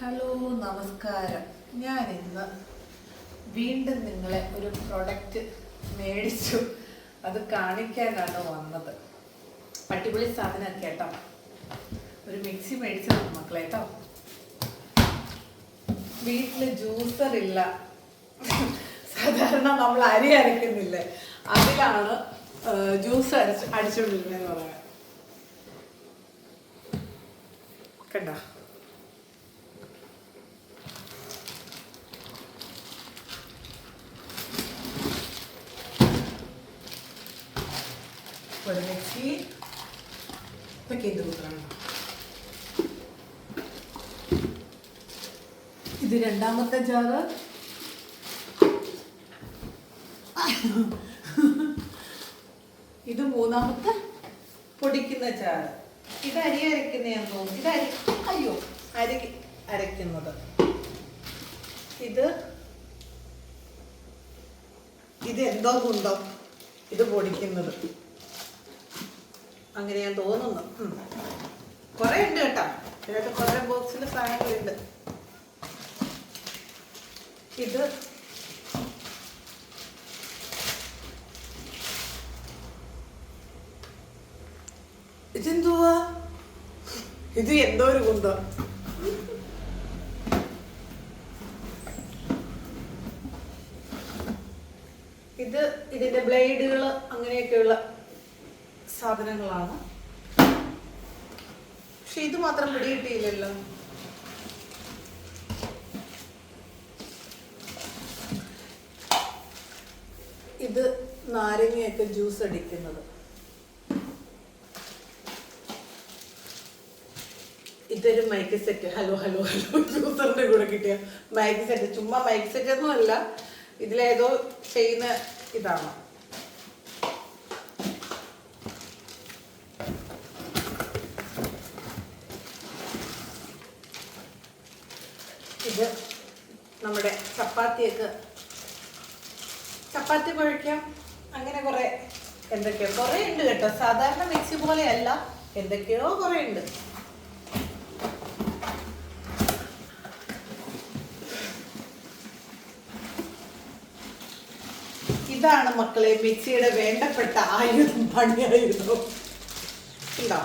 Hello നമസ്കാരം. ഞാൻ ഇന്ന് വീണ്ടും നിങ്ങളെ ഒരു പ്രൊഡക്റ്റ് മേടിച്ചു. അത് കാണിക്കാനാണ് വന്നത്. അടിപൊളി സാധനം കേട്ടോ ഒരു മിക്സി മേടിച്ചതാണ് മക്കളെ കേട്ടോ വീട്ടിൽ ജ്യൂസർ ഇല്ല. സാധാരണ നമ്മൾ അരി അരയ്ക്കുന്നില്ലേ അതിലാണ് ജ്യൂസ് അരച്ച് അടിച്ചുകൊണ്ടിരുന്നതെന്ന് പറയാം. കണ്ടോ? ഇതൊക്കെ എന്ത് കുത്തണം ഇത് രണ്ടാമത്തെ ജാറ് ഇത് മൂന്നാമത്തെ പൊടിക്കുന്ന ചാറ് ഇത് അരി അരക്കുന്നതാന്ന് തോന്നുന്നു. ഇത് അരി അയ്യോ അരി അരക്കുന്നത് ഇത് ഇത് എന്തോ കുന്തോ ഇത് പൊടിക്കുന്നത്. അങ്ങനെ ഞാൻ തോന്നുന്നു. കുറെ ഉണ്ട് കേട്ടോ. ഇതിനകത്ത് കുറെ ബോക്സിൽ സാധനങ്ങളുണ്ട്. ഇത് ഇതെന്തുവാ? ഇത് എന്തോ ഒരു കുന്തോ ഇത് ഇതിന്റെ ബ്ലേഡുകൾ അങ്ങനെയൊക്കെയുള്ള സാധനങ്ങളാണ്. പക്ഷെ ഇത് മാത്രം പിടികിട്ടിയില്ലല്ലോ. ഇത് നാരങ്ങയൊക്കെ ജ്യൂസ് അടിക്കുന്നത്. ഇതൊരു mic set. Hello hello hello ജ്യൂസറിന്റെ കൂടെ കിട്ടിയ മൈക്ക് സെറ്റ്. ചുമ്മാ മൈക്ക് സെറ്റ് ഒന്നും അല്ല ഇതിലേതോ ചെയ്യുന്ന ഇതാണ്. ഇത് നമ്മുടെ ചപ്പാത്തിയൊക്കെ. ചപ്പാത്തി കുഴയ്ക്കാം അങ്ങനെ കുറെ എന്തൊക്കെയോ. കുറെ ഉണ്ട് കേട്ടോ. സാധാരണ മിക്സി പോലെയല്ല. എന്തൊക്കെയോ കുറെ ഉണ്ട്. ഇതാണ് മക്കളെ മിക്സിയുടെ വേണ്ടപ്പെട്ട ആയുധം പണിയായുധം. ഉണ്ടോ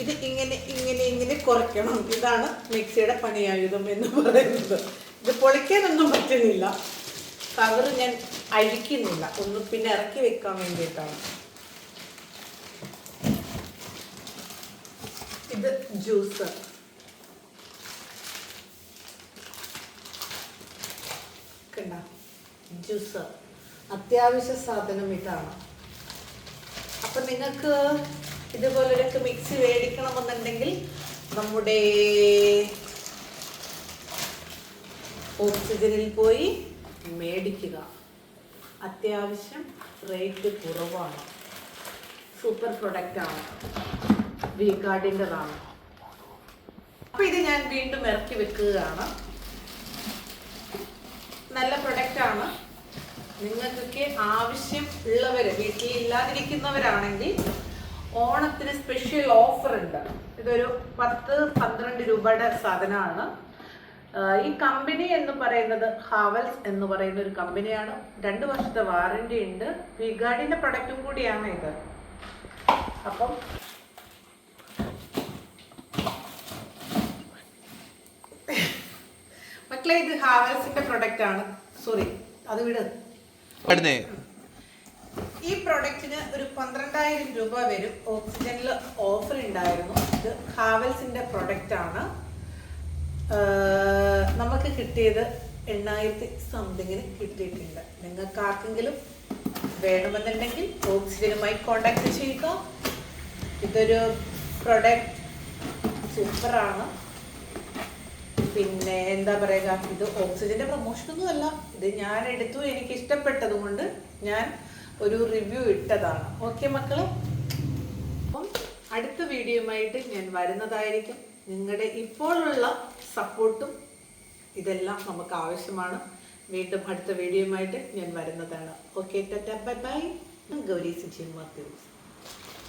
ഇത് ഇങ്ങനെ ഇങ്ങനെ ഇങ്ങനെ കുറയ്ക്കണം. ഇതാണ് മിക്സിയുടെ പണിയായുധം എന്ന് പറയുന്നത്. ഇത് പൊളിക്കാനൊന്നും പറ്റുന്നില്ല. കവർ ഞാൻ അഴിക്കുന്നില്ല ഒന്ന് പിന്നെ ഇറക്കി വെക്കാൻ വേണ്ടിയിട്ടാണ്. ഇത് ജ്യൂസ്. കണ്ട? ജ്യൂസ്. അത്യാവശ്യ സാധനം ഇതാണ്. അപ്പൊ നിങ്ങൾക്ക് ഇതുപോലൊക്കെ മിക്സി മേടിക്കണമെന്നുണ്ടെങ്കിൽ നമ്മുടെ ഓക്സിജനിൽ പോയി മേടിക്കുക. അത്യാവശ്യം റേറ്റ് കുറവാണ്. സൂപ്പർ പ്രൊഡക്റ്റ് ആണ്. ഗാർഡിന്റെതാണ് അപ്പൊ ഇത് ഞാൻ വീണ്ടും ഇറക്കി വെക്കുകയാണ്. നല്ല പ്രൊഡക്റ്റ് ആണ്. നിങ്ങൾക്കൊക്കെ ആവശ്യം ഉള്ളവര് വീട്ടിൽ ഇല്ലാതിരിക്കുന്നവരാണെങ്കിൽ ഓണത്തിന് സ്പെഷ്യൽ ഓഫർ ഉണ്ട്. ഇതൊരു പത്ത് പന്ത്രണ്ട് രൂപയുടെ സാധനമാണ്. ഈ കമ്പനി എന്ന് പറയുന്നത് ഹാവൽസ് എന്ന് പറയുന്ന ഒരു കമ്പനിയാണ് രണ്ട് വർഷത്തെ വാറണ്ടി ഉണ്ട്. വിഗാഡിന്റെ പ്രൊഡക്റ്റും കൂടിയാണ് ഇത്. അപ്പം മക്കളെ ഇത് ഹാവൽസിന്റെ പ്രൊഡക്റ്റ് ആണ്. സോറി അത് വിട്. ഈ പ്രൊഡക്റ്റിന് ഒരു പന്ത്രണ്ടായിരം രൂപ വരും. ഓക്സിജനിൽ ഓഫർ ഉണ്ടായിരുന്നു ഇത് ഹാവൽസിന്റെ പ്രൊഡക്റ്റാണ് നമുക്ക് കിട്ടിയത് എണ്ണായിരത്തി സംതിങ്ങിന് കിട്ടിയിട്ടുണ്ട്. നിങ്ങൾക്ക് ആർക്കെങ്കിലും വേണമെന്നുണ്ടെങ്കിൽ ഓക്സിജനുമായി കോണ്ടാക്ട് ചെയ്യുക. ഇതൊരു പ്രൊഡക്റ്റ് സൂപ്പറാണ് പിന്നെ എന്താ പറയുക ഇത് ഓക്സിജന്റെ അല്ല ഇത് ഞാൻ എടുത്തു. എനിക്ക് ഇഷ്ടപ്പെട്ടതുകൊണ്ട് ഞാൻ ഒരു റിവ്യൂ ഇട്ടതാണ്. ഓക്കെ മക്കൾ? അപ്പം അടുത്ത വീഡിയോയുമായിട്ട് ഞാൻ വരുന്നതായിരിക്കും. നിങ്ങളുടെ ഇപ്പോഴുള്ള സപ്പോർട്ടും ഇതെല്ലാം നമുക്ക് ആവശ്യമാണ്. വീണ്ടും അടുത്ത വീഡിയോയുമായിട്ട് ഞാൻ വരുന്നതാണ്. Okay bye bye Gauri Suji Mathews